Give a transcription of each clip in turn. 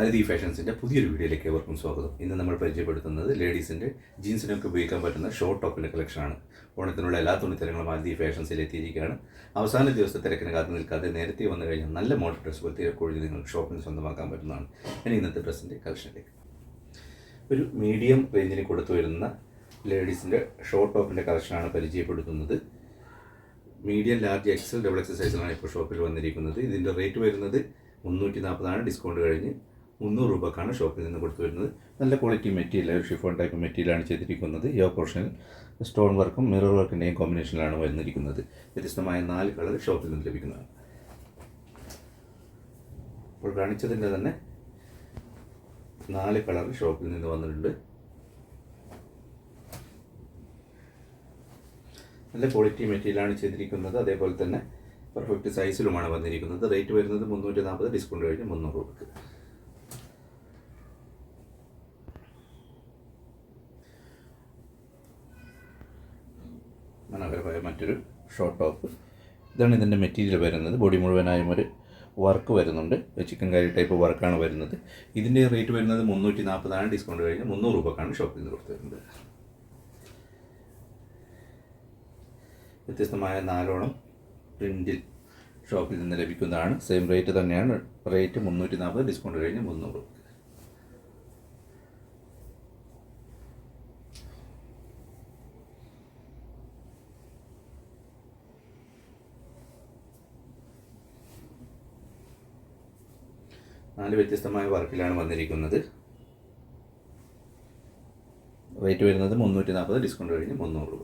ആരതി ഫാഷൻസിന്റെ പുതിയൊരു വീഡിയോയിലേക്ക് ഏവർക്കും സ്വാഗതം. ഇന്ന് നമ്മൾ പരിചയപ്പെടുത്തുന്നത് ലേഡീസിന്റെ ജീൻസിനൊക്കെ ഉപയോഗിക്കാൻ പറ്റുന്ന ഷോർട്ട് ടോപ്പിന്റെ കളക്ഷനാണ്. ഓണത്തിനുള്ള എല്ലാ തുണിത്തരങ്ങളും അരതി ഫാഷൻസിൽ എത്തിയിരിക്കുകയാണ്. അവസാന ദിവസത്തെ തിരക്കിന് കാത്തു നിൽക്കാതെ നേരത്തെ വന്നു കഴിഞ്ഞാൽ നല്ല മോഡൽ ഡ്രസ്സ് പോലത്തെ തിരക്കൊഴിഞ്ഞ് നിങ്ങൾക്ക് ഷോപ്പിൽ സ്വന്തമാക്കാൻ പറ്റുന്നതാണ്. ഇനി ഇന്നത്തെ ഡ്രസ്സിന്റെ കളക്ഷനിലേക്ക്. ഒരു മീഡിയം റേഞ്ചിന് കൊടുത്തു വരുന്ന ലേഡീസിന്റെ ഷോർട്ട് ടോപ്പിന്റെ കളക്ഷനാണ് പരിചയപ്പെടുത്തുന്നത്. Medium large XL double XL സൈസിലാണ് ഇപ്പോൾ ഷോപ്പിൽ വന്നിരിക്കുന്നത്. ഇതിന്റെ റേറ്റ് വരുന്നത് മുന്നൂറ്റി നാൽപ്പതാണ് ഡിസ്കൗണ്ട് കഴിഞ്ഞ് മുന്നൂറ് രൂപക്കാണ് ഷോപ്പിൽ നിന്ന് കൊടുത്തു വരുന്നത്. നല്ല ക്വാളിറ്റി മെറ്റീരിയൽ ഒരു ഷിഫോൺ ടൈപ്പ് മെറ്റീരിയലാണ് ചെയ്തിരിക്കുന്നത്. യോ പോർഷൻ സ്റ്റോൺ വർക്കും മിറർ വർക്കിന്റെയും കോമ്പിനേഷനിലാണ് വരുന്നിരിക്കുന്നത് വ്യത്യസ്തമായ നാല് കളർ ഷോപ്പിൽ നിന്ന് ലഭിക്കുന്നതാണ്. അപ്പോൾ കാണിച്ചതിന്റെ തന്നെ നാല് കളർ ഷോപ്പിൽ നിന്ന് വന്നിട്ടുണ്ട്. നല്ല ക്വാളിറ്റി മെറ്റീരിയലാണ് ചെയ്തിരിക്കുന്നത്. അതേപോലെ തന്നെ പെർഫെക്റ്റ് സൈസിലുമാണ് വന്നിരിക്കുന്നത്. റേറ്റ് വരുന്നത് മുന്നൂറ്റി നാൽപ്പത് ഡിസ്കൗണ്ട് കഴിഞ്ഞ് മുന്നൂറ് രൂപക്ക് മനോഹരമായ മറ്റൊരു ഷോർട്ട് ടോപ്പ് ഇതാണ് ഇതിന്റെ മെറ്റീരിയൽ വരുന്നത്. ബോഡി മുഴുവനായും ഒരു വർക്ക് വരുന്നുണ്ട്. ചിക്കൻ കറി ടൈപ്പ് വർക്കാണ് വരുന്നത്. ഇതിന്റെ റേറ്റ് വരുന്നത് മുന്നൂറ്റി നാൽപ്പതാണ് ഡിസ്കൗണ്ട് കഴിഞ്ഞ് മുന്നൂറ് രൂപക്കാണ് ഷോപ്പിൽ നിന്ന് കൊടുത്തു വരുന്നത് വ്യത്യസ്തമായ നാലോളം പ്രിന്റിൽ ഷോപ്പിൽ നിന്ന് ലഭിക്കുന്നതാണ്. സെയിം റേറ്റ് തന്നെയാണ്. റേറ്റ് മുന്നൂറ്റി നാൽപ്പത് ഡിസ്കൗണ്ട് കഴിഞ്ഞ് മുന്നൂറ്. നാല് വ്യത്യസ്തമായ വർക്കിലാണ് വന്നിരിക്കുന്നത്. റേറ്റ് വരുന്നത് മുന്നൂറ്റി നാൽപ്പത് ഡിസ്കൗണ്ട് കഴിഞ്ഞ് മുന്നൂറ് രൂപ.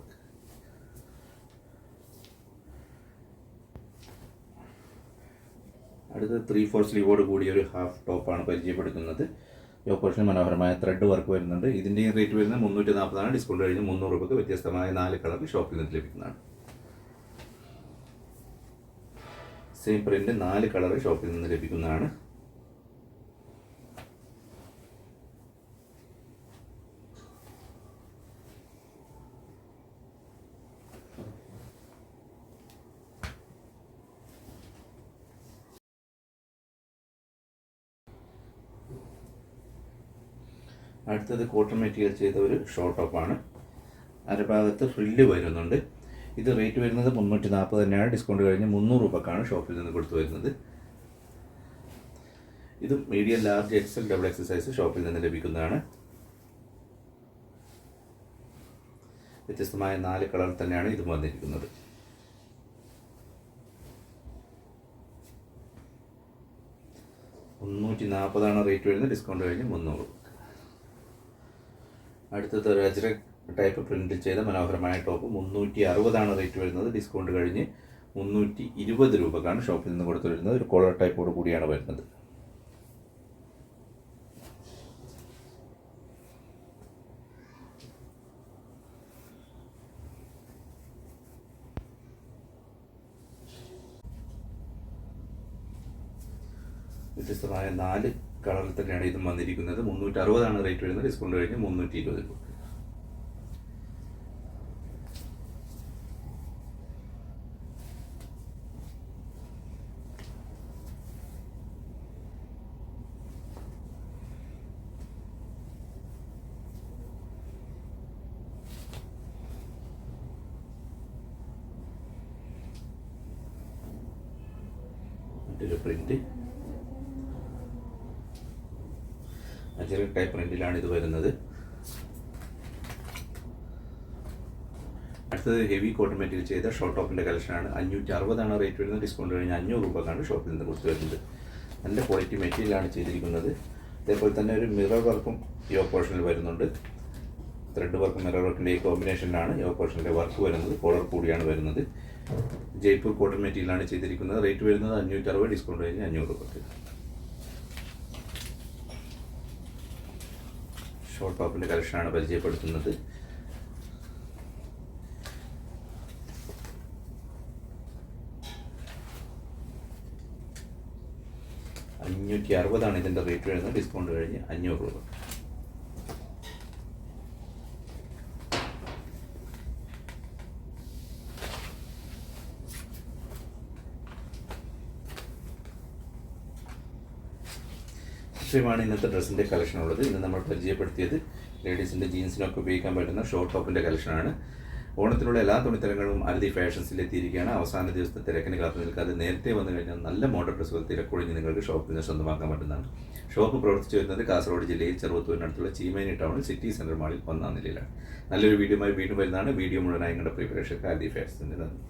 അടുത്ത ത്രീ ഫോർ സ്ലീവോട് കൂടിയ ഒരു ഹാഫ് ടോപ്പാണ് പരിചയപ്പെടുത്തുന്നത്. ഈ പോർഷൻ മനോഹരമായ ത്രെഡ് വർക്ക് വരുന്നുണ്ട്. ഇതിന്റെ റേറ്റ് വരുന്നത് മുന്നൂറ്റി നാൽപ്പതാണ് ഡിസ്കൗണ്ട് കഴിഞ്ഞ് മുന്നൂറ് രൂപയ്ക്ക് വ്യത്യസ്തമായ നാല് കളർ ഷോപ്പിൽ നിന്ന് ലഭിക്കുന്നതാണ്. സെയിം പ്രിന്റ് നാല് കളർ ഷോപ്പിൽ നിന്ന് ലഭിക്കുന്നതാണ്. അടുത്തത് കോട്ടൺ മെറ്റീരിയൽ ചെയ്ത ഒരു ഷോർട്ട് ടോപ്പാണ് അരഭാഗത്ത് ഫ്രില്ല് വരുന്നുണ്ട്. ഇത് റേറ്റ് വരുന്നത് മുന്നൂറ്റി നാൽപ്പത് തന്നെയാണ്. ഡിസ്കൗണ്ട് കഴിഞ്ഞ് മുന്നൂറ് രൂപക്കാണ് ഷോപ്പിൽ നിന്ന് കൊടുത്തു വരുന്നത്. ഇത് medium large XL double XL size ഷോപ്പിൽ നിന്ന് ലഭിക്കുന്നതാണ്. വ്യത്യസ്തമായ നാല് കളർ തന്നെയാണ് ഇത് വന്നിരിക്കുന്നത്. മുന്നൂറ്റി നാൽപ്പതാണ് റേറ്റ് വരുന്നത്. ഡിസ്കൗണ്ട് കഴിഞ്ഞ് മുന്നൂറ്. അടുത്തത് ഒരു ടൈപ്പ് പ്രിന്റ് ചെയ്ത മനോഹരമായ ടോപ്പ് മുന്നൂറ്റി അറുപതാണ് റേറ്റ് വരുന്നത്. ഡിസ്കൗണ്ട് കഴിഞ്ഞ് മുന്നൂറ്റി ഇരുപത് രൂപക്കാണ് ഷോപ്പിൽ നിന്ന് കൊടുത്തു വരുന്നത് ഒരു കോളർ ടൈപ്പോട് കൂടിയാണ് വരുന്നത്. വ്യത്യസ്തമായ നാല് കളറിൽ തന്നെയാണ് ഇതും വന്നിരിക്കുന്നത്. മുന്നൂറ്റി അറുപതാണ് റേറ്റ് വരുന്നത്. ഡിസ്കൗണ്ട് കഴിഞ്ഞ് മുന്നൂറ്റി ഇരുപത് രൂപ. മറ്റൊരു അജറ ടൈപ്പ് പ്രിന്റിലാണ് ഇത് വരുന്നത്. അടുത്തത് ഹെവി കോട്ടൺ മെറ്റീരിയൽ ചെയ്ത ഷോർട്ട് ടോപ്പിന്റെ കളക്ഷനാണ് അഞ്ഞൂറ്റി അറുപതാണ് റേറ്റ് വരുന്നത്. ഡിസ്കൗണ്ട് കഴിഞ്ഞ് അഞ്ഞൂറ് രൂപക്കാണ് ഷോപ്പിൽ നിന്ന് കൊടുത്തു വരുന്നത്. നല്ല ക്വാളിറ്റി മെറ്റീരിയലാണ് ചെയ്തിരിക്കുന്നത്. അതേപോലെ തന്നെ ഒരു മിറർ വർക്കും ഈ ഓപ്പോർഷനിൽ വരുന്നുണ്ട്. ത്രെഡ് വർക്കും മിറർ വർക്കിന്റെ ഈ കോമ്പിനേഷനിലാണ് ഈ ഓപ്പോർഷനിലെ വർക്ക് വരുന്നത്. കോളർ കൂടിയാണ് വരുന്നത്. ജയ്പൂർ കോട്ടൺ മെറ്റീരിയലാണ് ചെയ്തിരിക്കുന്നത്. റേറ്റ് വരുന്നത് അഞ്ഞൂറ്റി അറുപത് ഡിസ്കൗണ്ട് കഴിഞ്ഞ് അഞ്ഞൂറ് രൂപക്ക്. ഷോർട്ട് ടോപ്പിന്റെ കളക്ഷനാണ് പരിചയപ്പെടുത്തുന്നത്. അഞ്ഞൂറ്റി അറുപതാണ് ഇതിന്റെ റേറ്റ് വരുന്നത്. ഡിസ്കൗണ്ട് കഴിഞ്ഞ് അഞ്ഞൂറ് രൂപ. ഇത്രയുമാണ് ഇന്നത്തെ ഡ്രസ്സിന്റെ കളക്ഷൻ ഉള്ളത്. ഇന്ന് നമ്മൾ പരിചയപ്പെടുത്തിയത് ലേഡീസിന്റെ ജീൻസിനൊക്കെ ഉപയോഗിക്കാൻ പറ്റുന്ന ഷോർട്ട് ടോപ്പിന്റെ കളക്ഷനാണ് ഓണത്തിലുള്ള എല്ലാ തുണിത്തരങ്ങളും അരതി ഫാഷൻസിൽ എത്തിയിരിക്കുകയാണ്. അവസാന ദിവസത്തെ തിരക്കിന് കാത്തു നിൽക്കാതെ നേരത്തെ വന്നു കഴിഞ്ഞാൽ നല്ല മോഡൽ ഡ്രസ്സുകൾ തിരക്കൊഴിഞ്ഞ് നിങ്ങൾക്ക് ഷോപ്പിൽ നിന്ന് സ്വന്തമാക്കാൻ പറ്റുന്നതാണ്. ഷോപ്പ് പ്രവർത്തിച്ചു വരുന്നത് കാസർഗോഡ് ജില്ലയിൽ ചെറുവത്തൂരിനടുത്തുള്ള ചീമേനി ടൗണിൽ സിറ്റി സെന്റർ മാളിൽ ഒന്നാം നിലയിലാണ്. നല്ലൊരു വീഡിയോയുമായി വീണ്ടും വരുന്നതാണ്. വീഡിയോ മുഴുവനായി നിങ്ങളുടെ പ്രിപ്പറേഷൻ അരതി ഫാഷൻസിന്റെ നന്ദി.